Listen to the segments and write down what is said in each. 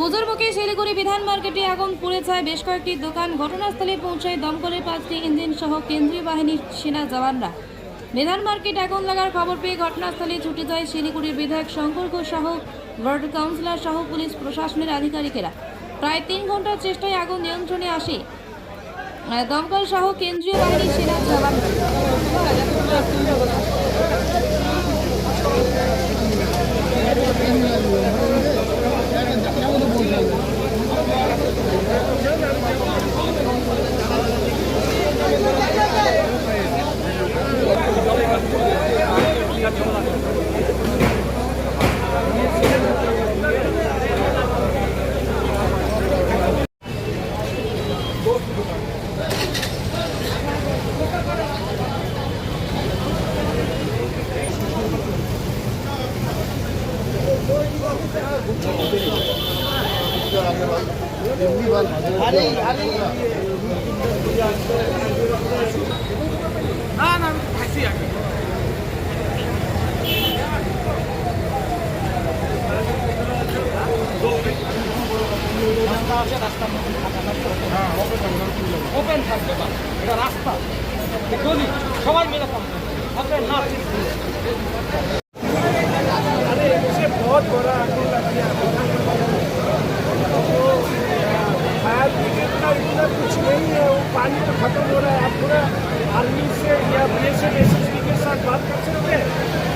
পুজোর মুখে শিলিগুড়ি বিধান মার্কেটে আগুন পুড়ে যায় বেশ কয়েকটি দোকান। ঘটনাস্থলে পৌঁছায় দমকলের পাঁচটি ইঞ্জিন সহ কেন্দ্রীয় বাহিনীর সেনা জওয়ানরা। বিধান মার্কেট আগুন লাগার খবর পেয়ে ঘটনাস্থলে ছুটে যায় শিলিগুড়ির বিধায়ক শঙ্কর ঘোষ সহ ওয়ার্ড কাউন্সিলর সহ পুলিশ প্রশাসনের আধিকারিকেরা। প্রায় তিন ঘণ্টার চেষ্টায় আগুন নিয়ন্ত্রণে আসে। দমকল সহ কেন্দ্রীয় বাহিনীর সেনা জওয়ানরা। ওপেন থাকবে বা এটা রাস্তা গলি সবাই মিলে থাকবে আপনার না बहुत बड़ा आंदोलन फायर ब्रिगेड का इतना कुछ नहीं है, वो पानी तो खत्म हो रहा है। आप पूरा आर्मी से या B S F S S P के साथ बात कर सकते हैं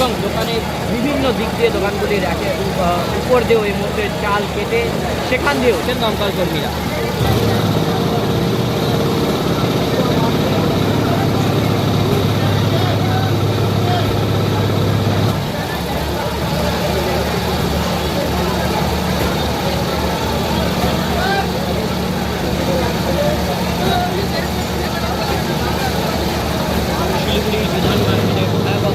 এবং দোকানে বিভিন্ন দিক দিয়ে দোকানগুলির রাখে উপ- উপর দিয়েও এই মুহূর্তে চাল কেটে সেখান দিয়ে হচ্ছেন দমকল কর্মীরা শিলিগুড়ি বিধান মার্কেটে ভয়াবহ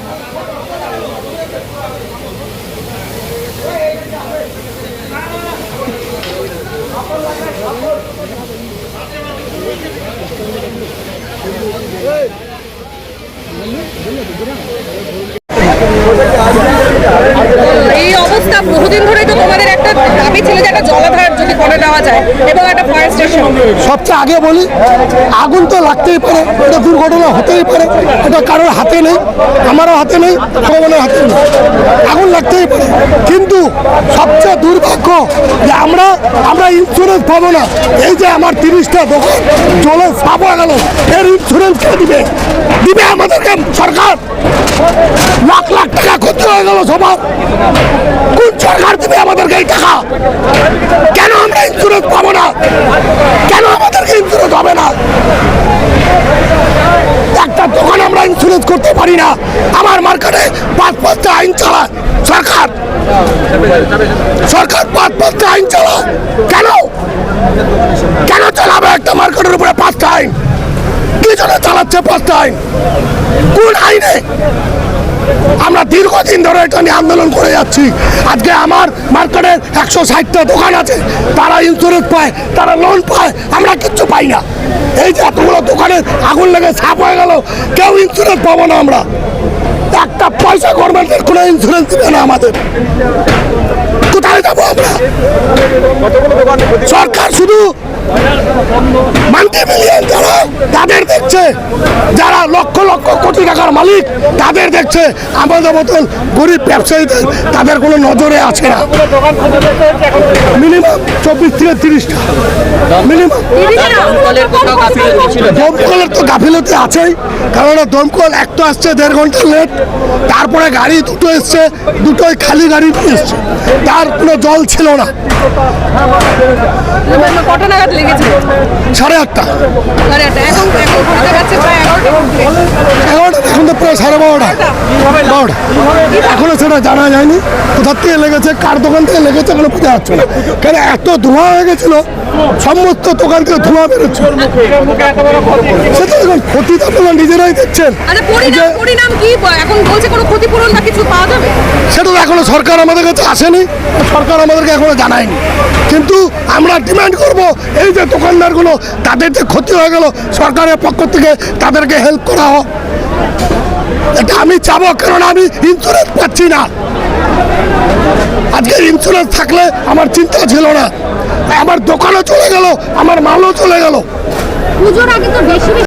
এই অবস্থা বহুদিন ধরেই তো তোমাদের একটা দাবি ছিল যে একটা জলাধার যদি করে দেওয়া যায় এবং একটা ফায়ার স্টেশন সবচেয়ে আগে বলি, আগুন তো লাগতেই পারে, এটা দুর্ঘটনা হতেই পারে, এটা কারোর হাতে নেই, আমারও হাতে নেই, ভগবানের হাতে নেই। আগুন লাগতেই পারে। কিন্তু সবচেয়ে দুর্ভাগ্য যে আমরা আমরা ইন্স্যুরেন্স পাবো না। এই যে আমার তিরিশটা দোকান সাপ হয়ে গেল এর ইন্স্যুরেন্স কে দিবে? দিবে আমাদেরকে সরকার। লাখ লাখ টাকা ক্ষতি হয়ে গেল সবার। কোন সরকার দিবে আমাদেরকে এই টাকা? কেন আমরা ইন্স্যুরেন্স পাবো না কেন আমাদেরকে ইন্স্যুরেন্স হবে না একটা দোকান ইন্স্যুরেন্স করতে পারি না। আমার মার্কেটে পাঁচ পাঁচটা আইন চালা। সরকার। সরকার পাঁচ পাঁচটা আইন চালা। কেন? কেন চালাবে একটা মার্কেটের উপরে পাঁচটা আইন? কি জন্য চালাচ্ছে পাঁচটা আইন? কোন আইনে? আমরা দীর্ঘদিন ধরে এটা নিয়ে আন্দোলন করে যাচ্ছি। আজকে আমার মার্কেটের একশো ষাটটা দোকান আছে তারা ইন্স্যুরেন্স পায় তারা লোন পায় আমরা কিচ্ছু পাই না। এই যে এতগুলো দোকানে আগুন লেগে সাপ হয়ে গেল কেউ ইন্স্যুরেন্স পাবো না আমরা। একটা পয়সা গভর্নমেন্টের কোনো ইন্স্যুরেন্স দিবে না আমাদের। কোথায় যাব আমরা? সরকার শুধু মাল্টি মিলিয়ন তাদের দেখছে যারা লক্ষ লক্ষ কোটি টাকার মালিক তাদের দেখছে আমাদের মতন গরিব ব্যবসায়ীদের তাদের কোনো নজরে আছে না। মিনিমাম চব্বিশ থেকে তিরিশটা। মিনিমাম। দমকলের তো গাফিলতি আছেই কারণ দমকল এক তো আসছে দেড় ঘণ্টা লেট তারপরে গাড়ি দুটো এসছে দুটোই খালি গাড়ি নিয়ে এসছে। তার কোনো জল ছিল না। সাড়ে আটটা। সাড়ে আটটা। এখন এগারোটা। এগারোটা এখন তো প্রায় সাড়ে বারোটা। বারোটা। এখনও সেটা জানা যায়নি। কোথার থেকে লেগেছে কার দোকান থেকে লেগেছে এখনও বোঝা যাচ্ছে না। কেন এত ধোঁয়া হয়ে গেছিল? সমস্ত দোকান থেকে ধোঁয়া বেরোচ্ছে। সেটা এখন ক্ষতি তো আপনারা নিজেরাই দেখছেন। আচ্ছা পরিণাম পরিণাম কি এখন বলছে কোনো ক্ষতিপূরণ বা কিছু পাওয়া যাবে? সেটা তো এখনও সরকার আমাদের কাছে আসেনি। সরকার আমাদেরকে এখনও জানায়নি। কিন্তু আমরা ডিমান্ড করব এই যে দোকানদারগুলো তাদের যে ক্ষতি হয়ে গেল সরকারের পক্ষ থেকে তাদেরকে হেল্প করা হোক। এটা আমি চাবো, কারণ আমি ইন্স্যুরেন্স পাচ্ছি না। আজকে ইন্স্যুরেন্স থাকলে আমার চিন্তা ছিল না। আমার দোকানও চলে গেল, আমার মালও চলে গেল।